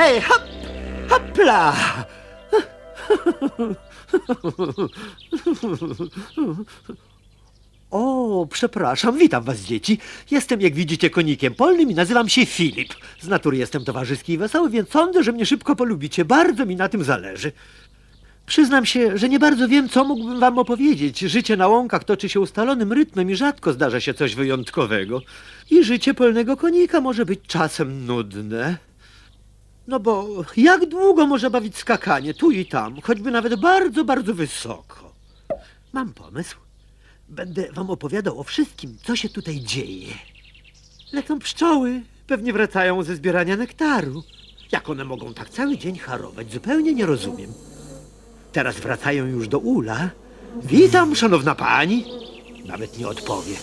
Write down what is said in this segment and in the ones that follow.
Hej, hop, hopla! O, przepraszam, witam was dzieci. Jestem, jak widzicie, konikiem polnym i nazywam się Filip. Z natury jestem towarzyski i wesoły, więc sądzę, że mnie szybko polubicie. Bardzo mi na tym zależy. Przyznam się, że nie bardzo wiem, co mógłbym wam opowiedzieć. Życie na łąkach toczy się ustalonym rytmem i rzadko zdarza się coś wyjątkowego. I życie polnego konika może być czasem nudne. No bo jak długo może bawić skakanie tu i tam, choćby nawet bardzo, bardzo wysoko? Mam pomysł. Będę wam opowiadał o wszystkim, co się tutaj dzieje. Lecą pszczoły, pewnie wracają ze zbierania nektaru. Jak one mogą tak cały dzień harować, zupełnie nie rozumiem. Teraz wracają już do ula. Witam, szanowna pani. Nawet nie odpowie.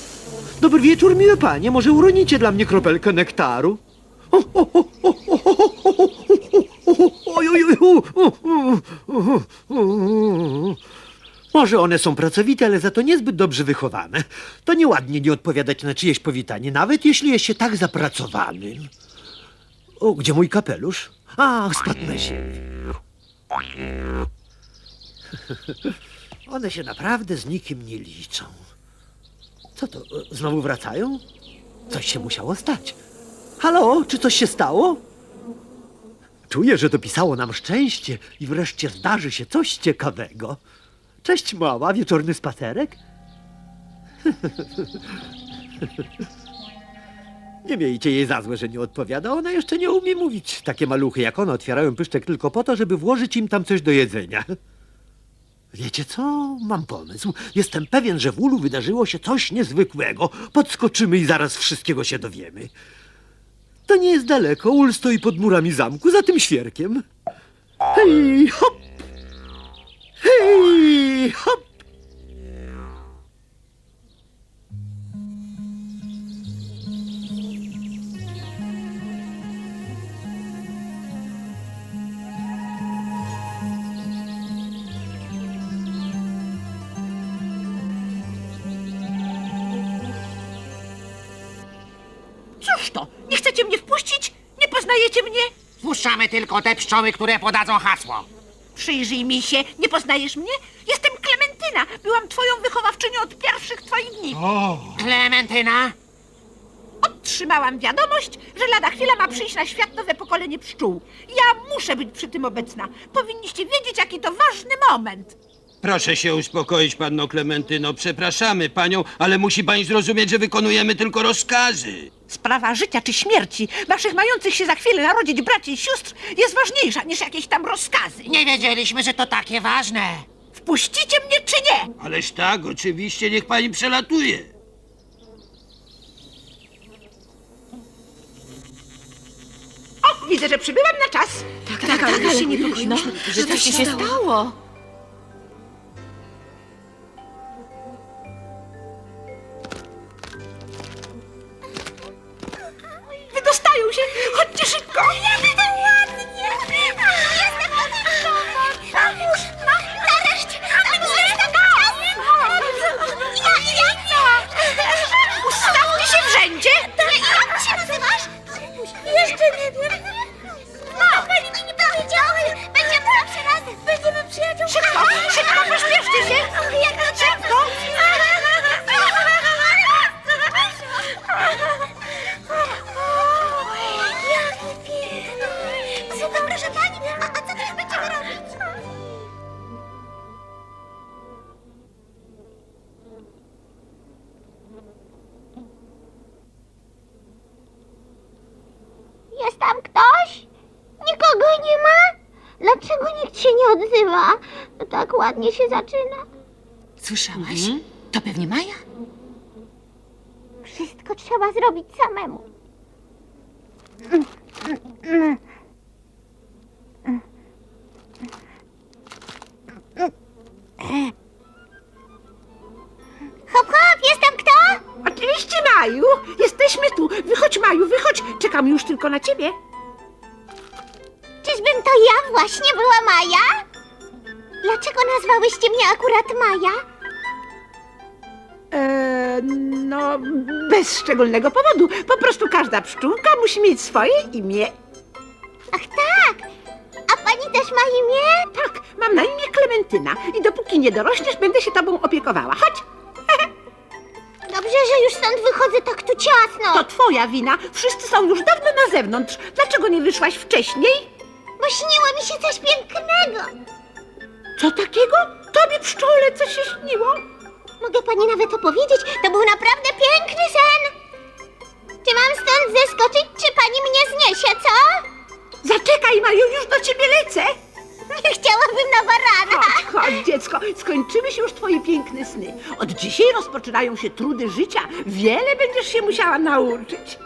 Dobry wieczór, miłe panie. Może uronicie dla mnie kropelkę nektaru? Może one są pracowite, ale za to niezbyt dobrze wychowane. To nieładnie nie odpowiadać na czyjeś powitanie, nawet jeśli jest się tak zapracowanym. O, gdzie mój kapelusz? A, spadł na ziemię. One się naprawdę z nikim nie liczą. Co to, e, znowu wracają? Coś się musiało stać. Halo, czy coś się stało? Czuję, że dopisało nam szczęście i wreszcie zdarzy się coś ciekawego. Cześć mała, wieczorny spacerek? Nie miejcie jej za złe, że nie odpowiada. Ona jeszcze nie umie mówić. Takie maluchy jak ona otwierają pyszczek tylko po to, żeby włożyć im tam coś do jedzenia. Wiecie co? Mam pomysł. Jestem pewien, że w ulu wydarzyło się coś niezwykłego. Podskoczymy i zaraz wszystkiego się dowiemy. To nie jest daleko. Ul stoi pod murami zamku, za tym świerkiem. Hej, hop! Hej, hop! Tylko te pszczoły, które podadzą hasło. Przyjrzyj mi się. Nie poznajesz mnie? Jestem Klementyna. Byłam twoją wychowawczynią od pierwszych twoich dni. Klementyna? Otrzymałam wiadomość, że lada chwila ma przyjść na świat nowe pokolenie pszczół. Ja muszę być przy tym obecna. Powinniście wiedzieć, jaki to ważny moment. Proszę się uspokoić, panno Klementyno. Przepraszamy panią, ale musi pani zrozumieć, że wykonujemy tylko rozkazy. Sprawa życia czy śmierci waszych mających się za chwilę narodzić braci i sióstr jest ważniejsza niż jakieś tam rozkazy. Nie wiedzieliśmy, że to takie ważne. Wpuścicie mnie czy nie? Ależ tak, oczywiście, niech pani przelatuje. O, widzę, że przybyłam na czas. Tak, tak, ale już się niepokoiliśmy, że coś się stało. Się! Chodźcie szybko! To ładnie! Nikt się nie odzywa? To tak ładnie się zaczyna. Słyszałaś? To pewnie Maja. Wszystko trzeba zrobić samemu. Hop, hop, jestem kto? Oczywiście, Maju! Jesteśmy tu! Wychodź, Maju, wychodź! Czekamy już tylko na ciebie! Czyżbym to ja właśnie była Maja? Dlaczego nazwałyście mnie akurat Maja? Eee, no, bez szczególnego powodu. Po prostu każda pszczółka musi mieć swoje imię. Ach tak, pani też ma imię? Tak, mam na imię Klementyna i dopóki nie dorośniesz, będę się tobą opiekowała. Chodź, Dobrze, że już stąd wychodzę tak tu ciasno. to twoja wina. Wszyscy są już dawno na zewnątrz. Dlaczego nie wyszłaś wcześniej? Śniło mi się coś pięknego. Co takiego? Tobie pszczole co się śniło? Mogę pani nawet opowiedzieć, to był naprawdę piękny sen. Czy mam stąd zeskoczyć, czy pani mnie zniesie, co? Zaczekaj, Maju, już do ciebie lecę. Chciałabym na barana. Chodź, chodź, dziecko, skończyły się już twoje piękne sny. Od dzisiaj rozpoczynają się trudy życia. Wiele będziesz się musiała nauczyć.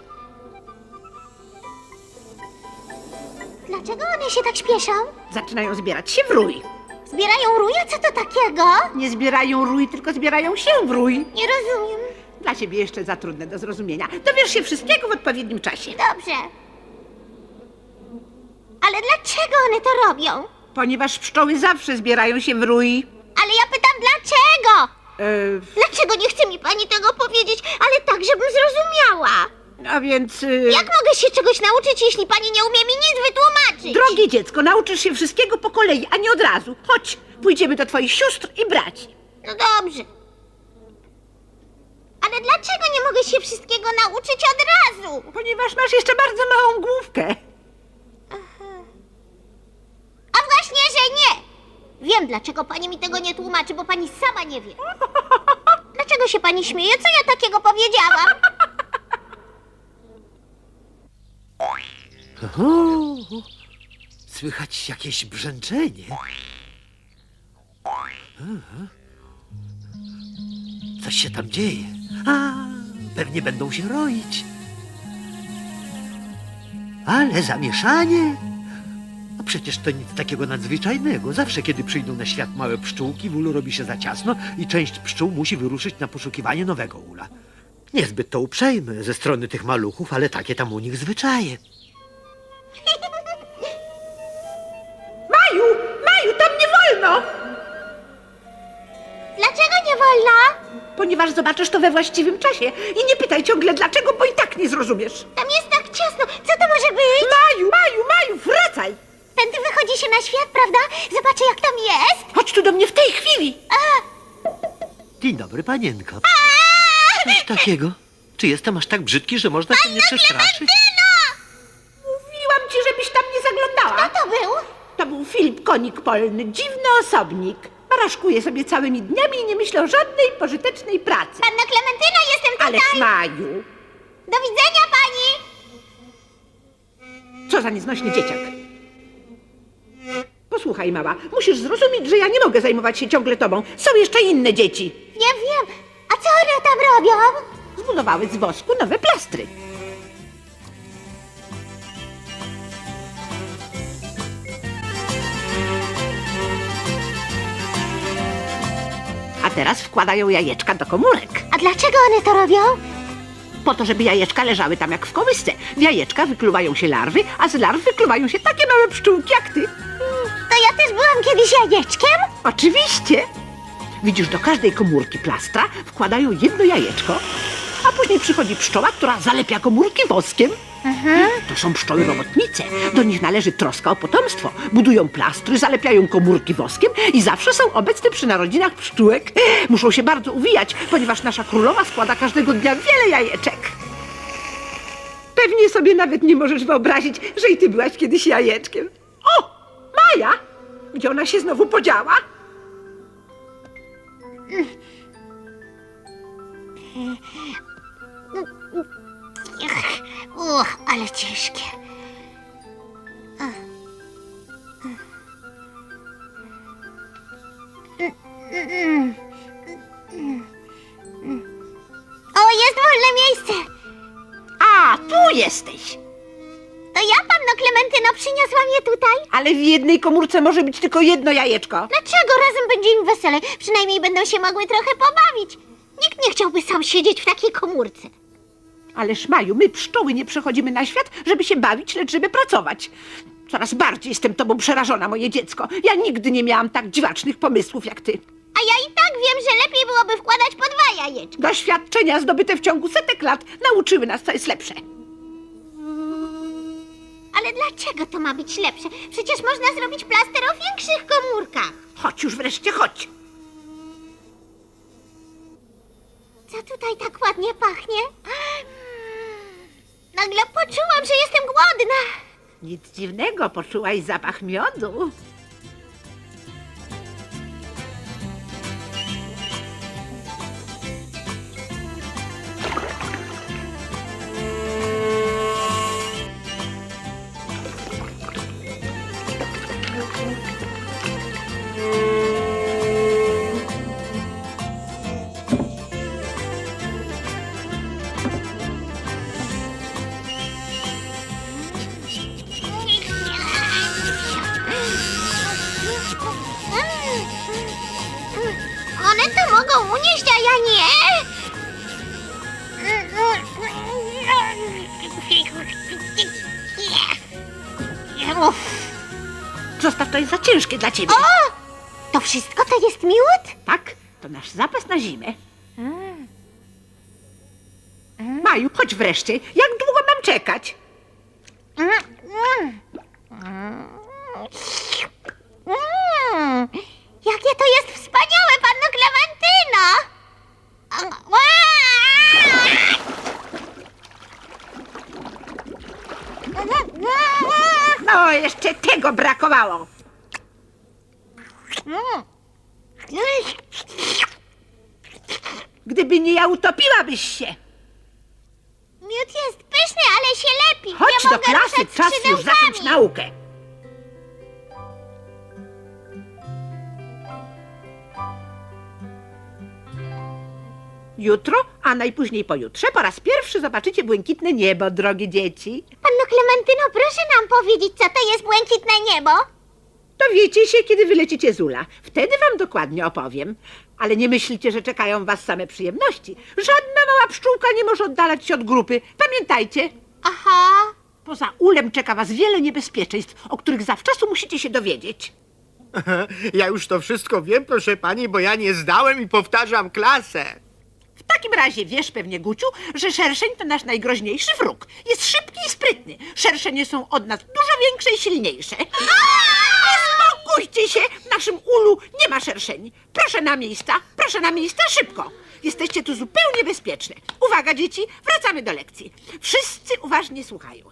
Dlaczego one się tak śpieszą? Zaczynają zbierać się w rój. Zbierają ruje? Co to takiego? Nie zbierają rój, tylko zbierają się w rój. Nie rozumiem. Dla ciebie jeszcze za trudne do zrozumienia. Dowiesz się wszystkiego w odpowiednim czasie. Dobrze. Ale dlaczego one to robią? Ponieważ pszczoły zawsze zbierają się w rój. Ale ja pytam dlaczego? E, Dlaczego nie chce mi pani tego powiedzieć, ale tak, żebym zrozumiała? A więc... e, Jak mogę się czegoś nauczyć, jeśli pani nie umie mi nic wytłumaczyć? Drogie dziecko, nauczysz się wszystkiego po kolei, a nie od razu. Chodź, pójdziemy do twoich sióstr i braci. No dobrze. Ale dlaczego nie mogę się wszystkiego nauczyć od razu? Ponieważ masz jeszcze bardzo małą główkę. A właśnie, że nie! Wiem, dlaczego pani mi tego nie tłumaczy, bo pani sama nie wie. Dlaczego się pani śmieje? Co ja takiego powiedziałam? O, słychać jakieś brzęczenie. Coś się tam dzieje. A, pewnie będą się roić. Ale zamieszanie. A przecież to nic takiego nadzwyczajnego. Zawsze, kiedy przyjdą na świat małe pszczółki, w ulu robi się za ciasno i część pszczół musi wyruszyć na poszukiwanie nowego ula. Niezbyt to uprzejme ze strony tych maluchów, ale takie tam u nich zwyczaje. Ponieważ zobaczysz to we właściwym czasie. I nie pytaj ciągle dlaczego, bo i tak nie zrozumiesz. Tam jest tak ciasno. Co to może być? Maju, Maju, Maju, wracaj! Tędy wychodzi się na świat, prawda? Zobaczę, jak tam jest. Chodź tu do mnie w tej chwili! Dzień dobry, panienko. Coś takiego? Czy jestem aż tak brzydki, że można się nie przestraszyć? Mówiłam ci, żebyś tam nie zaglądała. Kto to był? To był Filip Konik Polny, dziwny osobnik. Paraszkuje sobie całymi dniami i nie myśli o żadnej pożytecznej pracy. Panna Klementyna, jestem tutaj. Ależ Maju, Do widzenia, pani. co za nieznośny dzieciak. Posłuchaj, mała, musisz zrozumieć, że ja nie mogę zajmować się ciągle tobą. Są jeszcze inne dzieci. Wiem, wiem. A co one tam robią? Zbudowały z wosku nowe plastry. Teraz wkładają jajeczka do komórek. A dlaczego one to robią? Po to, żeby jajeczka leżały tam jak w kołysce. W jajeczka wykluwają się larwy, a z larw wykluwają się takie małe pszczółki jak ty. To ja też byłam kiedyś jajeczkiem? Oczywiście. Widzisz, do każdej komórki plastra wkładają jedno jajeczko, a później przychodzi pszczoła, która zalepia komórki woskiem. To są pszczoły robotnice. Do nich należy troska o potomstwo. Budują plastry, zalepiają komórki woskiem i zawsze są obecne przy narodzinach pszczółek. Muszą się bardzo uwijać, ponieważ nasza królowa składa każdego dnia wiele jajeczek. Pewnie sobie nawet nie możesz wyobrazić, że i ty byłaś kiedyś jajeczkiem. O! Maja! Gdzie ona się znowu podziała? Ech, Uch, ale ciężkie. O, jest wolne miejsce. A, tu jesteś! To ja, panno Klementyno, przyniosłam je tutaj. Ale w jednej komórce może być tylko jedno jajeczko. Dlaczego razem będzie im weselej? Przynajmniej będą się mogły trochę pobawić. Nikt nie chciałby sam siedzieć w takiej komórce. Ależ Maju, my pszczoły nie przychodzimy na świat, żeby się bawić, lecz żeby pracować. Coraz bardziej jestem tobą przerażona, moje dziecko. Ja nigdy nie miałam tak dziwacznych pomysłów jak ty. A ja i tak wiem, że lepiej byłoby wkładać po dwa jajeczka. Doświadczenia zdobyte w ciągu setek lat nauczyły nas, co jest lepsze. Ale Ale dlaczego to ma być lepsze? Przecież można zrobić plaster o większych komórkach. Chodź już wreszcie, chodź. Co tutaj tak ładnie pachnie? Nagle poczułam, że jestem głodna. Nic dziwnego, poczułaś zapach miodu. Zostaw, to jest za ciężkie dla ciebie. O! To wszystko to jest miód? Tak, to nasz zapas na zimę. Maju, chodź wreszcie. Jak długo mam czekać? Mm, jakie to jest wspaniałe, panno Klementyno! No, jeszcze tego brakowało. Gdyby nie ja, utopiłabyś się. Miód jest pyszny, ale się lepi. Chodź nie do mogę klasy, czas już skrzydełkami. zacząć naukę. Jutro, a najpóźniej pojutrze, po raz pierwszy zobaczycie błękitne niebo, drogie dzieci. Panno Klementyno, proszę nam powiedzieć, co to jest błękitne niebo? Dowiecie się, kiedy wylecicie z Ula. Wtedy wam dokładnie opowiem. Ale nie myślcie, że czekają was same przyjemności. Żadna mała pszczółka nie może oddalać się od grupy. Pamiętajcie, Aha. poza Ulem czeka was wiele niebezpieczeństw, o których zawczasu musicie się dowiedzieć. Ja już to wszystko wiem, proszę pani, bo ja nie zdałem i powtarzam klasę. W takim razie wiesz pewnie, Guciu, że szerszeń to nasz najgroźniejszy wróg. Jest szybki i sprytny. Szerszenie są od nas dużo większe i silniejsze. Uspokójcie się! W naszym ulu nie ma szerszeni. Proszę na miejsca, proszę na miejsca szybko. Jesteście tu zupełnie bezpieczne. Uwaga, dzieci, wracamy do lekcji. Wszyscy uważnie słuchają.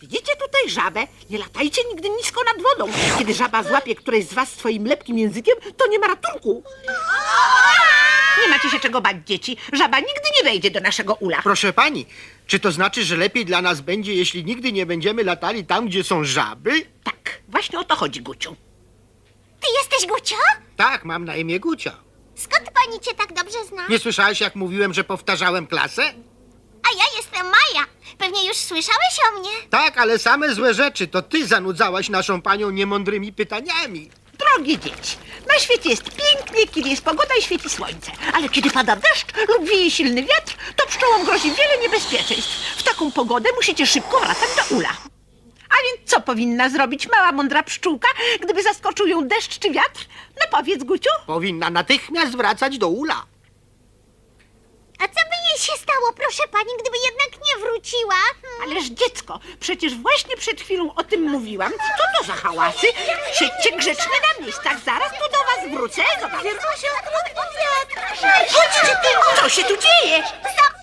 Widzicie tutaj żabę? Nie latajcie nigdy nisko nad wodą. Kiedy żaba złapie któreś z was swoim lepkim językiem, to nie ma ratunku. Nie macie się czego bać, dzieci. Żaba nigdy nie wejdzie do naszego ula. Proszę pani, czy to znaczy, że lepiej dla nas będzie, jeśli nigdy nie będziemy latali tam, gdzie są żaby? Tak, właśnie o to chodzi, Guciu. Ty jesteś Gucio? Tak, mam na imię Gucia. Skąd pani cię tak dobrze zna? Nie słyszałeś, jak mówiłem, że powtarzałem klasę? A ja jestem Maja. Pewnie już słyszałeś o mnie. Tak, ale same złe rzeczy. To ty zanudzałaś naszą panią niemądrymi pytaniami. Drogie dzieci, na świecie jest pięknie, kiedy jest pogoda i świeci słońce. Ale kiedy pada deszcz lub wieje silny wiatr, to pszczołom grozi wiele niebezpieczeństw. W taką pogodę musicie szybko wracać do ula. A więc co powinna zrobić mała, mądra pszczółka, gdyby zaskoczył ją deszcz czy wiatr? No powiedz, Guciu. Powinna natychmiast wracać do ula. A co jej się stało, proszę pani, gdyby jednak nie wróciła? Hmm. Ależ dziecko, przecież właśnie przed chwilą o tym mówiłam. Co to za hałasy? Siedźcie grzecznie na miejscach, zaraz tu do was wrócę. Zobaczcie. Chodźcie tu, co się tu dzieje?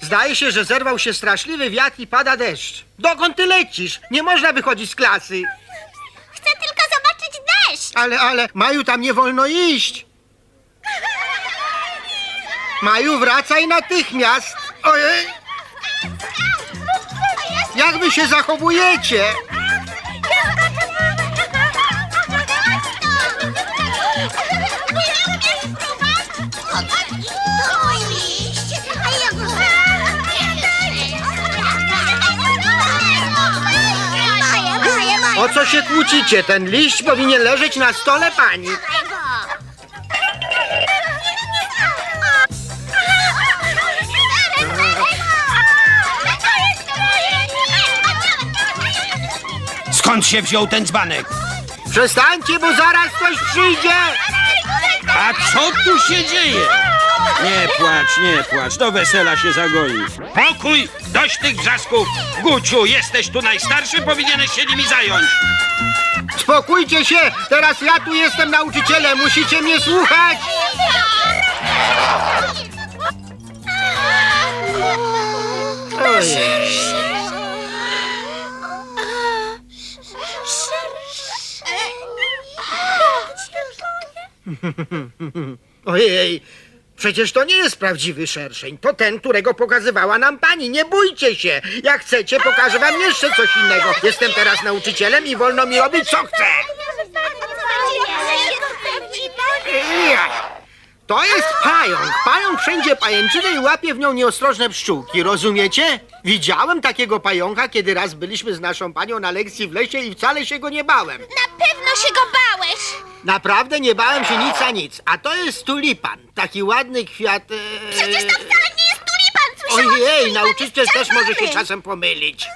Zdaje się, że zerwał się straszliwy wiatr i pada deszcz. Dokąd ty lecisz? Nie można wychodzić z klasy. Chcę tylko zobaczyć deszcz. Ale, ale, Maju, tam nie wolno iść. Maju, wracaj natychmiast. Ojej, jak wy się zachowujecie? O co się kłócicie? Ten liść powinien leżeć na stole pani. Skąd się wziął ten dzbanek? Przestańcie, bo zaraz ktoś przyjdzie. A co tu się dzieje? Nie płacz, nie płacz, do wesela się zagoi. Pokój! Dość tych wrzasków! Guciu, jesteś tu najstarszy, powinieneś się nimi zająć. Spokójcie się! Teraz ja tu jestem nauczycielem, musicie mnie słuchać! Ojej. Ojej, przecież to nie jest prawdziwy szerszeń. To ten, którego pokazywała nam pani. Nie bójcie się. Jak chcecie, pokażę wam jeszcze coś innego. Jestem teraz nauczycielem i wolno mi robić, co chcę. To jest pająk. Pająk wszędzie pajęczynę i łapie w nią nieostrożne pszczółki, rozumiecie? Widziałem takiego pająka, kiedy raz byliśmy z naszą panią na lekcji w lesie i wcale się go nie bałem. Na pewno się go bałeś! Naprawdę nie bałem się nic a nic. A to jest tulipan. Taki ładny kwiat. E... Przecież to wcale nie jest tulipan! Słyszałam, że Ojej, tulipan nauczyciel jest też może się czerwony. czasem pomylić.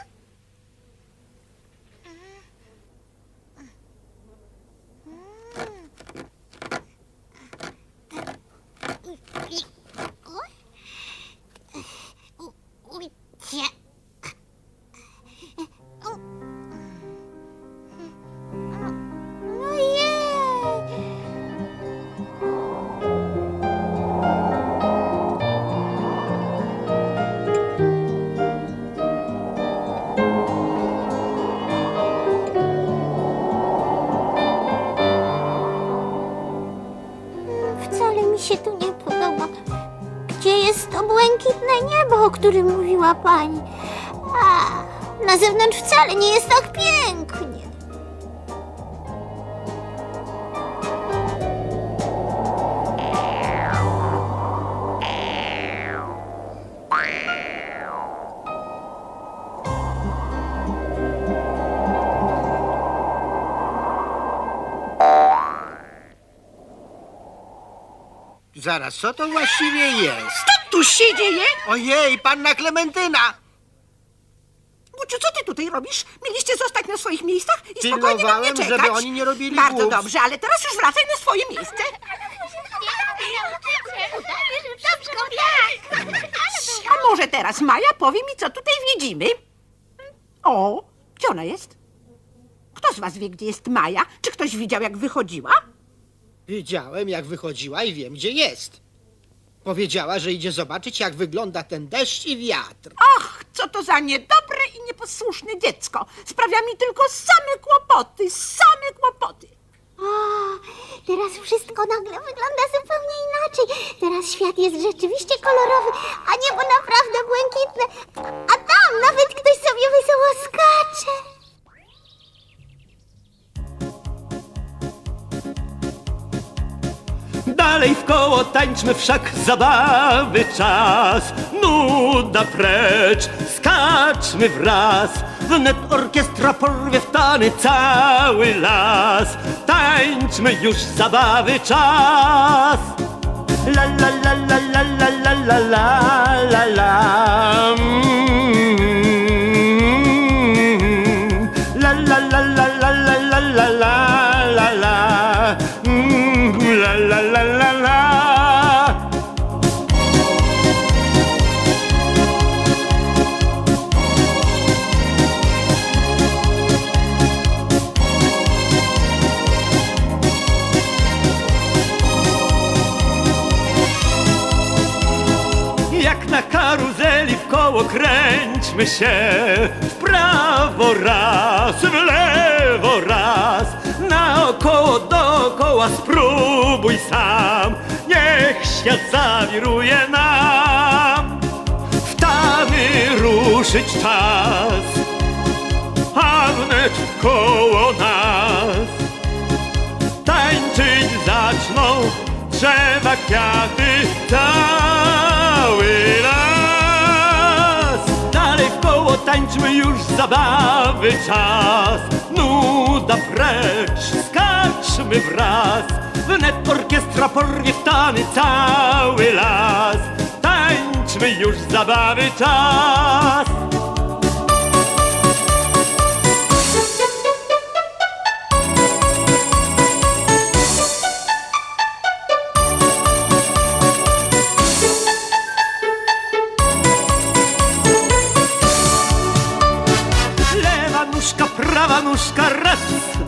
Mówiła pani? A, na zewnątrz wcale nie jest tak pięknie. Zaraz, co to właściwie jest? Tu się dzieje? Ojej, panna Klementyna! Guciu, co ty tutaj robisz? Mieliście zostać na swoich miejscach i spokojnie na mnie Pilnowałem, czekać. żeby oni nie robili Bardzo głupstw. dobrze, ale teraz już wracaj na swoje miejsce. A może teraz Maja powie mi, co tutaj widzimy? O, gdzie ona jest? Kto z was wie, gdzie jest Maja? Czy ktoś widział, jak wychodziła? Widziałem, jak wychodziła i wiem, gdzie jest. Powiedziała, że idzie zobaczyć, jak wygląda ten deszcz i wiatr. Ach, co to za niedobre i nieposłuszne dziecko. Sprawia mi tylko same kłopoty, same kłopoty. O, teraz wszystko nagle wygląda zupełnie inaczej. Teraz świat jest rzeczywiście kolorowy, a niebo naprawdę błękitne. A tam nawet ktoś sobie wesoło skacze. Dalej w koło tańczmy wszak zabawy czas. Nuda precz, skaczmy wraz. Wnet orkiestra porwie w tany cały las. Tańczmy już zabawy czas. La la la la la la la la la la. Kręćmy się W prawo raz, w lewo raz. Naokoło, dookoła spróbuj sam. Niech świat zawiruje nam. W tany ruszyć czas. A wnet koło nas. Tańczyć zaczną drzewa, kwiaty, cały las. Tańczmy już zabawy czas. Nuda precz, skaczmy wraz. Wnet orkiestra porwie w tany cały las. Tańczmy już zabawy czas.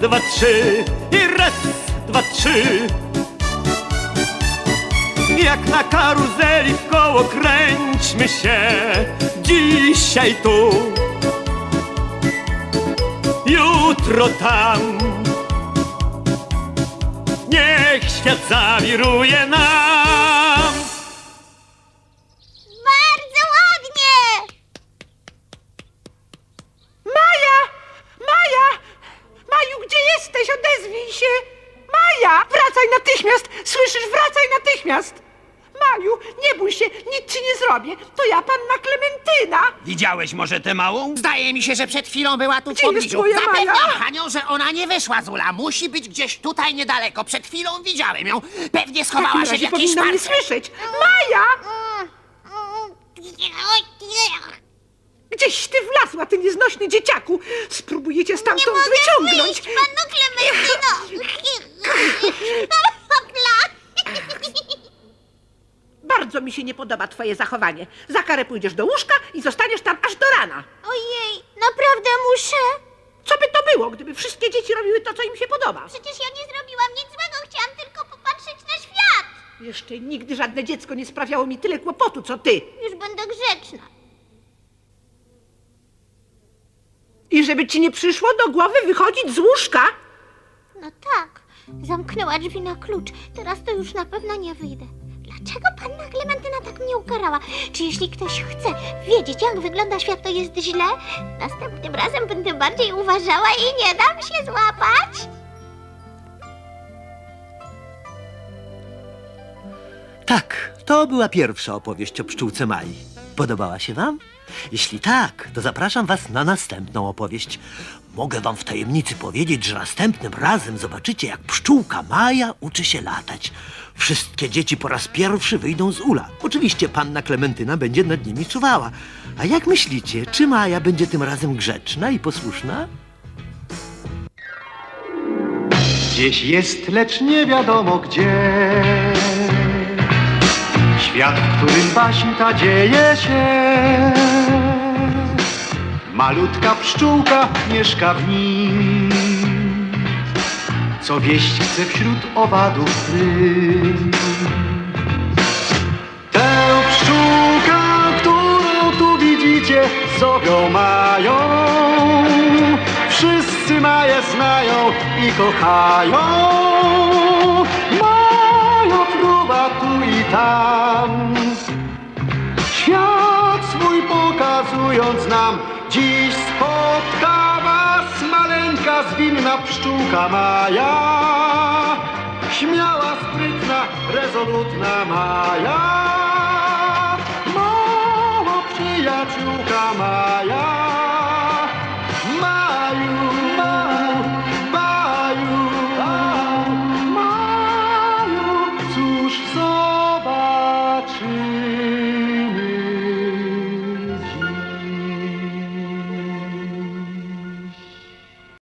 Dwa, trzy i raz, dwa, trzy. Jak na karuzeli w koło kręćmy się dzisiaj tu, jutro tam. Niech świat zawiruje nam. Bardzo ładnie! Maja! Maja! Maju, gdzie jesteś? Odezwij się! Maja! Wracaj natychmiast! Słyszysz? Wracaj natychmiast! Maju, nie bój się, nic ci nie zrobię. To ja, panna Klementyna. Widziałeś może tę małą? Zdaje mi się, że przed chwilą była tu w Gdzie jest pobliżu. moja Zapewniam Maja? panią, że ona nie wyszła z ula. Musi być gdzieś tutaj niedaleko. Przed chwilą widziałem ją. Pewnie W schowała się w razie jakiejś powinna mnie szparce. słyszeć. Maja! Gdzieś ty wlazła, ty nieznośny dzieciaku. Spróbujecie Nie stamtąd mogę wyciągnąć. wyjść, panno Klementyno! Bardzo mi się nie podoba twoje zachowanie. Za karę pójdziesz do łóżka i zostaniesz tam aż do rana. Ojej, naprawdę muszę? Co by to było, gdyby wszystkie dzieci robiły to, co im się podoba? Przecież ja nie zrobiłam nic złego, chciałam tylko popatrzeć na świat! Jeszcze nigdy żadne dziecko nie sprawiało mi tyle kłopotu, co ty. Już będę grzeczna. Żeby ci nie przyszło do głowy wychodzić z łóżka? No tak, zamknęła drzwi na klucz. Teraz to już na pewno nie wyjdę. Dlaczego panna Klementyna tak mnie ukarała? Czy jeśli ktoś chce wiedzieć, jak wygląda świat, to jest źle? Następnym razem będę bardziej uważała i nie dam się złapać. Tak, to była pierwsza opowieść o pszczółce Mai. Podobała się wam? Jeśli tak, to zapraszam was na następną opowieść. Mogę wam w tajemnicy powiedzieć, że następnym razem zobaczycie, jak pszczółka Maja uczy się latać. Wszystkie dzieci po raz pierwszy wyjdą z ula. Oczywiście panna Klementyna będzie nad nimi czuwała. A jak myślicie, czy Maja będzie tym razem grzeczna i posłuszna? Gdzieś jest, lecz nie wiadomo gdzie. Świat, w którym baśń ta dzieje się. Malutka pszczółka mieszka w nim. Co wieść chce wśród owadów tych. Tę pszczółkę, którą tu widzicie, zowią mają. Wszyscy Maję znają i kochają. Tam. Świat swój pokazując nam, dziś spotka was maleńka, zwinna pszczółka Maja. Śmiała, sprytna, rezolutna Maja. Mała przyjaciółka Maja.